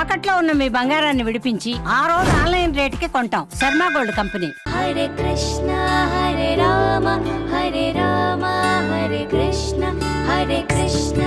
తాకట్లో ఉన్న మీ బంగారాన్ని విడిపించి ఆ రోజు ఆన్లైన్ రేటుకి కొంటాం. Sharma gold company. Hare Krishna Hare Rama Hare Rama Hare Krishna Hare Krishna.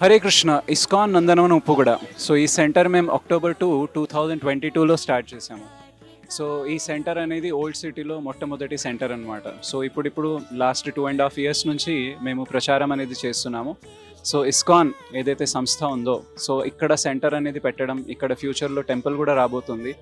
Hare Krishna ISKCON Nandanavanam Uppuguda. So ఈ సెంటర్ మేము October two two thousand twenty టూలో స్టార్ట్ చేసాము సో ఈ సెంటర్ అనేది ఓల్డ్ సిటీలో మొట్టమొదటి సెంటర్ అనమాట సో ఇప్పుడిప్పుడు last two and half years నుంచి మేము ప్రచారం అనేది చేస్తున్నాము. సో ఇస్కాన్ ఏదైతే సంస్థ ఉందో సో ఇక్కడ సెంటర్ అనేది పెట్టడం ఇక్కడ ఫ్యూచర్లో టెంపుల్ కూడా రాబోతుంది.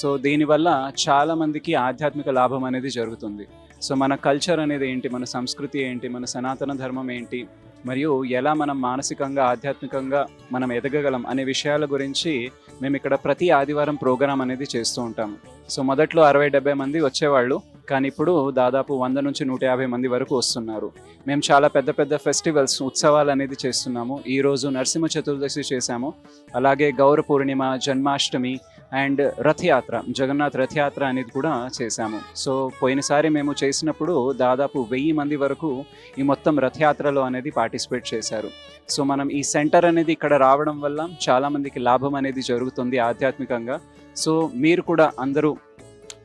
సో దీనివల్ల చాలామందికి ఆధ్యాత్మిక లాభం అనేది జరుగుతుంది. సో మన కల్చర్ అనేది ఏంటి మన సంస్కృతి ఏంటి మన సనాతన ధర్మం ఏంటి మరియు ఎలా మనం మానసికంగా ఆధ్యాత్మికంగా మనం ఎదగగలం అనే విషయాల గురించి మేము ఇక్కడ ప్రతి ఆదివారం ప్రోగ్రాం అనేది చేస్తూ ఉంటాము. సో మొదట్లో అరవై డెబ్బై మంది వచ్చేవాళ్ళు కానీ ఇప్పుడు దాదాపు వంద నుంచి నూట యాభై మంది వరకు వస్తున్నారు. మేము చాలా పెద్ద పెద్ద ఫెస్టివల్స్ ఉత్సవాలు అనేది చేస్తున్నాము. ఈరోజు నరసింహ చతుర్దశి చేశాము. అలాగే గౌర పూర్ణిమ జన్మాష్టమి అండ్ రథయాత్ర జగన్నాథ్ రథయాత్ర అనేది కూడా చేశాము. సో పోయినసారి మేము చేసినప్పుడు దాదాపు వెయ్యి మంది వరకు ఈ మొత్తం రథయాత్రలో అనేది పార్టిసిపేట్ చేశారు. సో మనం ఈ సెంటర్ అనేది ఇక్కడ రావడం వల్ల చాలామందికి లాభం అనేది జరుగుతుంది ఆధ్యాత్మికంగా. సో మీరు కూడా అందరూ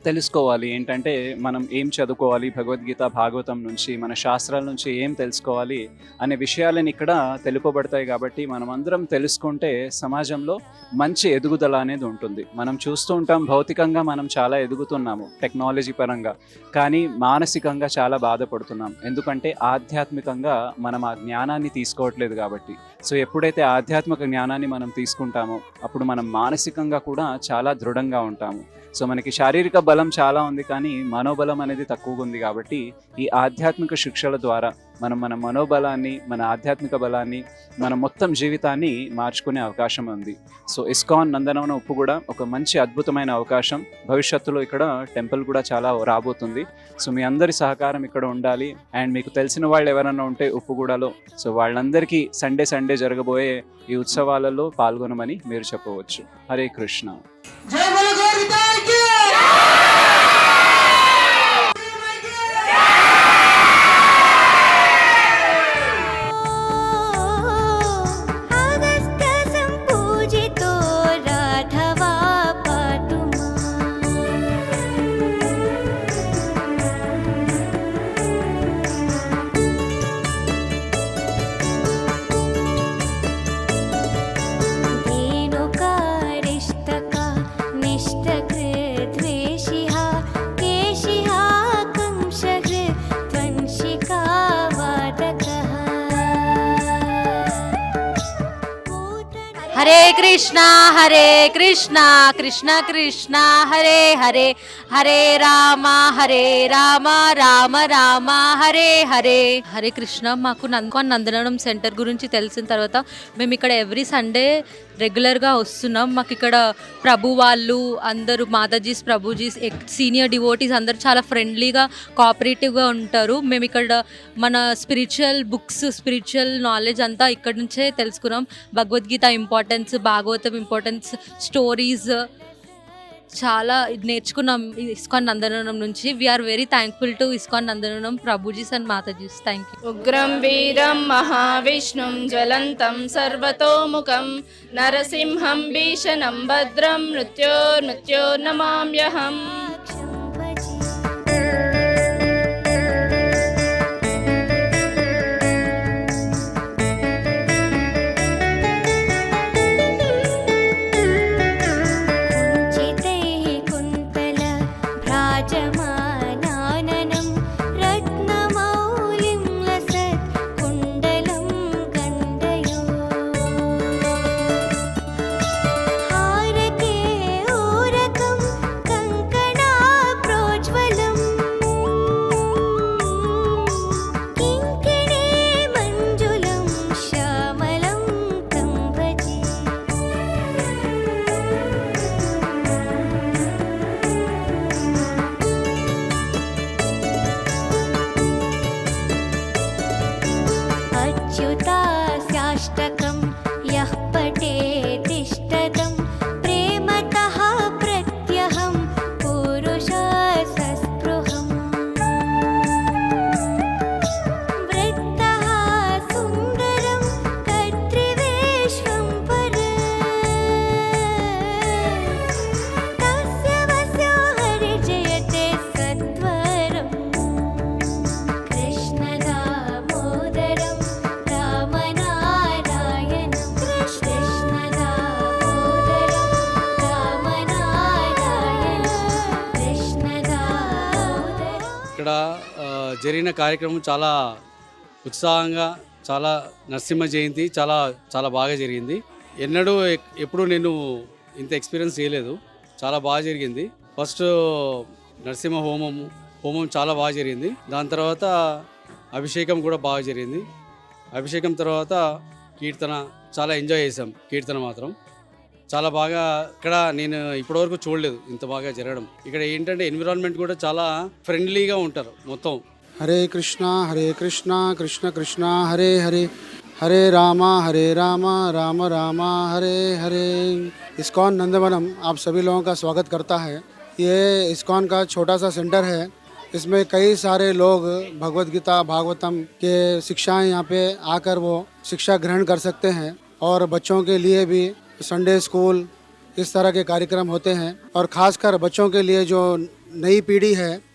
తెలుసుకోవాలి. ఏంటంటే మనం ఏం చదువుకోవాలి? భగవద్గీత భాగవతం నుంచి మన శాస్త్రాల నుంచి ఏం తెలుసుకోవాలి? అనే విషయాలను ఇక్కడ తెలుపబడతాయి కాబట్టి మనం అందరం తెలుసుకుంటే సమాజంలో మంచి ఎదుగుదల అనేది ఉంటుంది. మనం చూస్తూ ఉంటాం భౌతికంగా మనం చాలా ఎదుగుతున్నాము టెక్నాలజీ పరంగా. కానీ మానసికంగా చాలా బాధపడుతున్నాం. ఎందుకంటే ఆధ్యాత్మికంగా మనం ఆ జ్ఞానాన్ని తీసుకోవట్లేదు కాబట్టి. సో ఎప్పుడైతే ఆధ్యాత్మిక జ్ఞానాన్ని మనం తీసుకుంటామో అప్పుడు మనం మానసికంగా కూడా చాలా దృఢంగా ఉంటాము. సో మనకి శారీరక బలం చాలా ఉంది కానీ మనోబలం అనేది తక్కువగా ఉంది కాబట్టి ఈ ఆధ్యాత్మిక శిక్షల ద్వారా మనం మన మనోబలాన్ని మన ఆధ్యాత్మిక బలాన్ని మన మొత్తం జీవితాన్ని మార్చుకునే అవకాశం ఉంది. సో ఇస్కాన్ నందనవన ఉప్పు కూడా ఒక మంచి అద్భుతమైన అవకాశం. భవిష్యత్తులో ఇక్కడ టెంపుల్ కూడా చాలా రాబోతుంది. సో మీ అందరి సహకారం ఇక్కడ ఉండాలి. అండ్ మీకు తెలిసిన వాళ్ళు ఎవరైనా ఉంటే ఉప్పుగూడలో సో వాళ్ళందరికీ సండే సండే జరగబోయే ఈ ఉత్సవాలలో పాల్గొనమని మీరు చెప్పవచ్చు. హరే కృష్ణ. Tare. కృష్ణ హరే కృష్ణ కృష్ణ కృష్ణ హరే హరే హరే రామ హరే రామ రామ రామ హరే హరే. హరే కృష్ణ మాకు నందుకో నందనం సెంటర్ గురించి తెలిసిన తర్వాత మేము ఇక్కడ ఎవ్రీ సండే రెగ్యులర్గా వస్తున్నాం. మాకు ఇక్కడ ప్రభు వాళ్ళు అందరూ మాతాజీస్ ప్రభుజీస్ సీనియర్ డివోటీస్ అందరూ చాలా ఫ్రెండ్లీగా కోఆపరేటివ్గా ఉంటారు. మేము ఇక్కడ మన స్పిరిచువల్ బుక్స్ స్పిరిచువల్ నాలెడ్జ్ అంతా ఇక్కడ నుంచే తెలుసుకున్నాం. Bhagavad Gita importance Bhagavatam importance stories చాలా నేర్చుకున్నాం ఇస్కాన్ నందనవనం నుంచి. We're very thankful to ISKCON Nandanavanam prabhujis and Matajis. Thank you ఉగ్రం వీరం మహావిష్ణుం జ్వలంతం సర్వతోముఖం నరసింహం భీషణం భద్రం నమామ్యహం. अच्युतास्याष्टकं జరిగిన కార్యక్రమం చాలా ఉత్సాహంగా చాలా నరసింహ జయంతి చాలా చాలా బాగా జరిగింది. ఎన్నడూ ఎక్- ఎప్పుడూ నేను ఇంత ఎక్స్పీరియన్స్ చేయలేదు. చాలా బాగా జరిగింది. ఫస్ట్ నరసింహ హోమం హోమం చాలా బాగా జరిగింది. దాని తర్వాత అభిషేకం కూడా బాగా జరిగింది. అభిషేకం తర్వాత కీర్తన చాలా ఎంజాయ్ చేసాం కీర్తన మాత్రం. చాలా బాగా ఇక్కడ నేను ఇప్పటివరకు చూడలేదు ఇంత బాగా జరగడం. ఇక్కడ ఏంటంటే ఎన్విరాన్మెంట్ కూడా చాలా ఫ్రెండ్లీగా ఉంటారు మొత్తం. हरे कृष्णा हरे कृष्णा, कृष्ण कृष्णा, हरे हरे। हरे रामा हरे रामा, राम रामा, हरे हरे। इस्कॉन नंदवनम, आप सभी लोगों का स्वागत करता है। ये इस्कॉन का छोटा सा सेंटर है। इसमें कई सारे लोग भगवत गीता, भागवतम के शिक्षाएँ यहाँ पे आकर वो शिक्षा ग्रहण कर सकते हैं और बच्चों के लिए भी संडे स्कूल इस तरह के कार्यक्रम होते हैं। और ख़ासकर बच्चों के लिए जो नई पीढ़ी है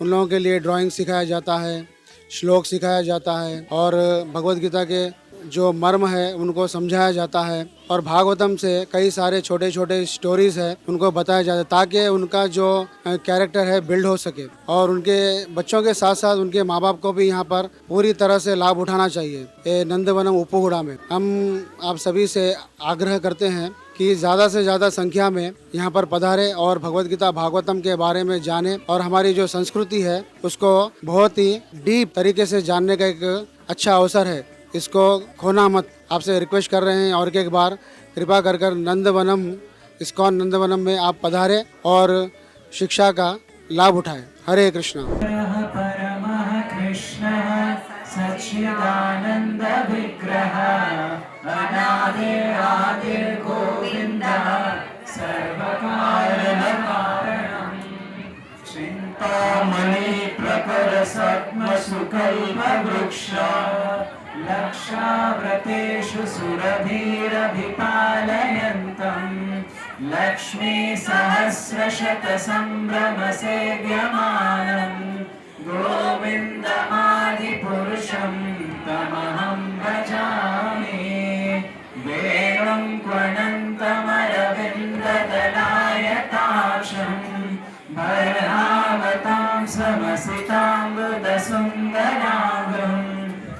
उन लोगों के लिए ड्राइंग सिखाया जाता है, श्लोक सिखाया जाता है और भगवत गीता के जो मर्म है, उनको समझाया जाता है और भागवतम से कई सारे छोटे छोटे स्टोरीज है, उनको बताया जाता है ताकि उनका जो कैरेक्टर है बिल्ड हो सके और उनके बच्चों के साथ साथ उनके माँ बाप को भी यहाँ पर पूरी तरह से लाभ उठाना चाहिए। नंदवनम उपगुड़ा में। हम आप सभी से आग्रह करते हैं कि ज़्यादा से ज़्यादा संख्या में यहाँ पर पधारे और भगवत गीता भागवतम के बारे में जाने और हमारी जो संस्कृति है, उसको बहुत ही डीप तरीके से जानने का एक अच्छा अवसर है। इसको खोना मत। आपसे रिक्वेस्ट कर रहे हैं और एक बार कृपा कर कर नंदवनम, इस्कॉन नंदवनम में आप पधारे और शिक्षा का लाभ उठाए। हरे कृष्णा। सर्वकारणकारणम्। चिन्तामणि प्रकरसत्मसुकल्पवृक्ष लक्षाव्रतेषु सुरभिरभिपालयन्तम् लक्ष्मीसहस्रशतसम्भ्रमसेव्यमानम् गोविन्दमादिपुरुषं तमहं भजामि न्द्रतनायताशम् भं भरावतां मृदसुन्दरागम्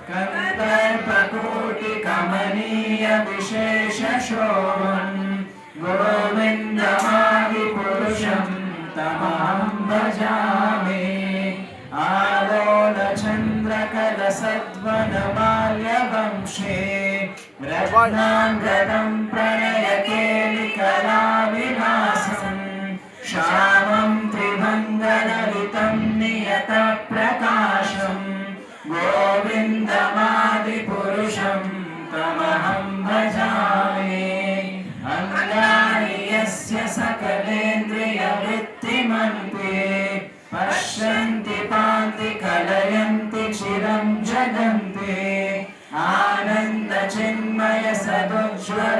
कन्दर्प्रकोटिकमनीयविशेषशोभम् गोविन्दमादि पुरुषम् तमाम् भजामि। आलोलचन्द्रकलसद्वनमाल्यवंशे रत्नाङ्गदं प्रणयकेलिकलाविलासम् श्यामं त्रिभङ्गललितं नियतप्रकाशम् गोविन्दमादिपुरुषं तमहं भजामि अङ्गानि यस्य सकलेन्द्रियवृत्तिमन्ते पश्यन्ति पान्ति कलयन्ति चिरं जगन्ते आनन्दचिन्मय Shwam, Shwam.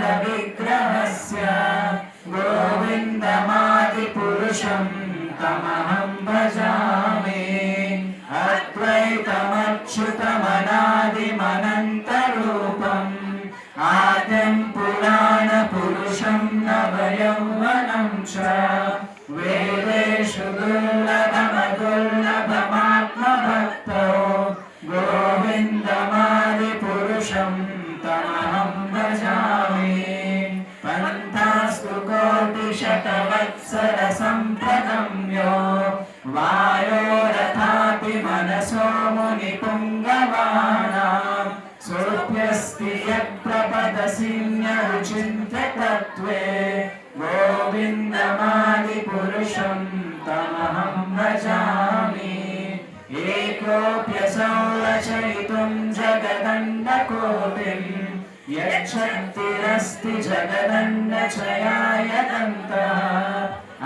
यच्छक्तिरस्ति जगदण्डचयाय दन्तः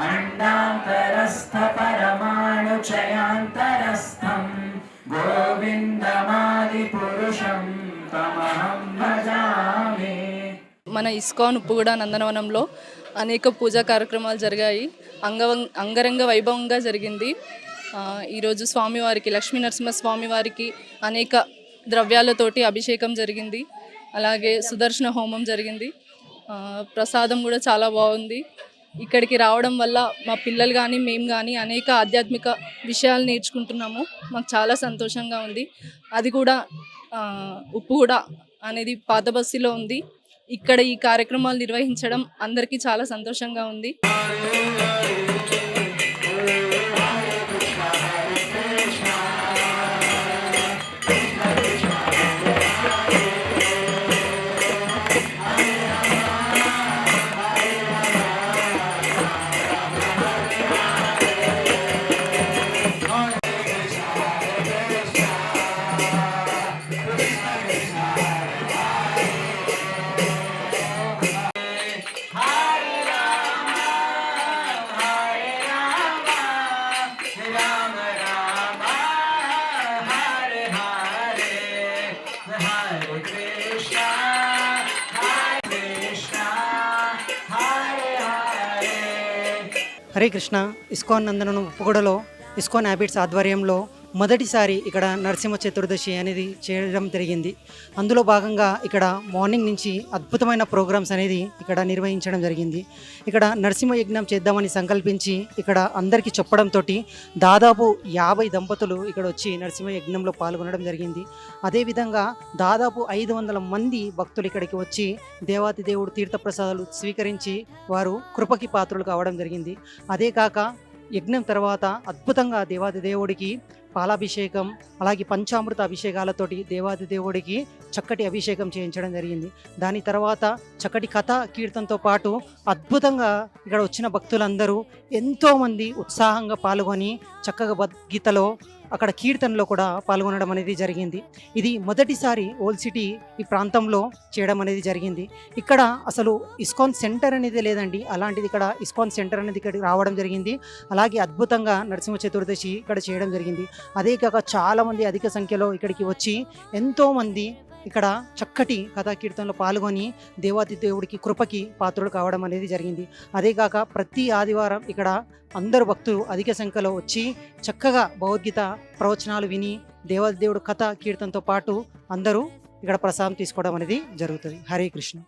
अण्डान्तरस्थपरमाणुचयान्तरस्थम् गोविन्दमादिपुरुषं तमहं भजामि మన ఇస్కాన్ ఉప్పుగూడ నందనవనంలో అనేక పూజా కార్యక్రమాలు జరిగాయి అంగవం అంగరంగ వైభవంగా జరిగింది ఆ, ఈరోజు స్వామివారికి లక్ష్మీ నరసింహ స్వామివారికి అనేక ద్రవ్యాలతోటి అభిషేకం జరిగింది అలాగే సుదర్శన హోమం జరిగింది. ప్రసాదం కూడా చాలా బాగుంది. ఇక్కడికి రావడం వల్ల మా పిల్లలు కానీ మేము కానీ అనేక ఆధ్యాత్మిక విషయాలు నేర్చుకుంటున్నాము. మాకు చాలా సంతోషంగా ఉంది. అది కూడా ఉప్పు కూడా అనేది పాత బస్సులో ఉంది. ఇక్కడ ఈ కార్యక్రమాలు నిర్వహించడం అందరికీ చాలా సంతోషంగా ఉంది. హరే కృష్ణ ఇస్కాన్ నందనం ఉప్పుగూడలో ఇస్కాన్ హ్యాబిట్స్ ఆధ్వర్యంలో మొదటిసారి ఇక్కడ నరసింహ చతుర్దశి అనేది చేయడం జరిగింది. అందులో భాగంగా ఇక్కడ మార్నింగ్ నుంచి అద్భుతమైన ప్రోగ్రామ్స్ అనేది ఇక్కడ నిర్వహించడం జరిగింది. ఇక్కడ నరసింహ యజ్ఞం చేద్దామని సంకల్పించి ఇక్కడ అందరికీ చెప్పడంతో దాదాపు యాభై దంపతులు ఇక్కడ వచ్చి నరసింహ యజ్ఞంలో పాల్గొనడం జరిగింది. అదేవిధంగా దాదాపు ఐదు వందల మంది భక్తులు ఇక్కడికి వచ్చి దేవాతి దేవుడు తీర్థప్రసాదాలు స్వీకరించి వారు కృపకి పాత్రులు కావడం జరిగింది. అదే కాక యజ్ఞం తర్వాత అద్భుతంగా దేవాది దేవుడికి పాలాభిషేకం అలాగే పంచామృత అభిషేకాలతోటి దేవాది దేవుడికి చక్కటి అభిషేకం చేయించడం జరిగింది. దాని తర్వాత చక్కటి కథ కీర్తనతో పాటు అద్భుతంగా ఇక్కడ వచ్చిన భక్తులందరూ ఎంతోమంది ఉత్సాహంగా పాల్గొని చక్కగా భగవద్గీతలో అక్కడ కీర్తనలో కూడా పాల్గొనడం అనేది జరిగింది. ఇది మొదటిసారి ఓల్డ్ సిటీ ఈ ప్రాంతంలో చేయడం అనేది జరిగింది. ఇక్కడ అసలు ఇస్కాన్ సెంటర్ అనేది లేదండి. అలాంటిది ఇక్కడ ఇస్కాన్ సెంటర్ అనేది ఇక్కడ రావడం జరిగింది. అలాగే అద్భుతంగా నరసింహ చతుర్దశి ఇక్కడ చేయడం జరిగింది. అదే కాక చాలామంది అధిక సంఖ్యలో ఇక్కడికి వచ్చి ఎంతోమంది ఇక్కడ చక్కటి కథా కీర్తనలో పాల్గొని దేవాతి దేవుడికి కృపకి పాత్రుడు కావడం అనేది జరిగింది. అదే కాక ప్రతి ఆదివారం ఇక్కడ అందరు భక్తులు అధిక సంఖ్యలో వచ్చి చక్కగా భగవద్గీత ప్రవచనాలు విని దేవాది దేవుడు కథ కీర్తనతో పాటు అందరూ ఇక్కడ ప్రసాదం తీసుకోవడం అనేది జరుగుతుంది. హరే కృష్ణ.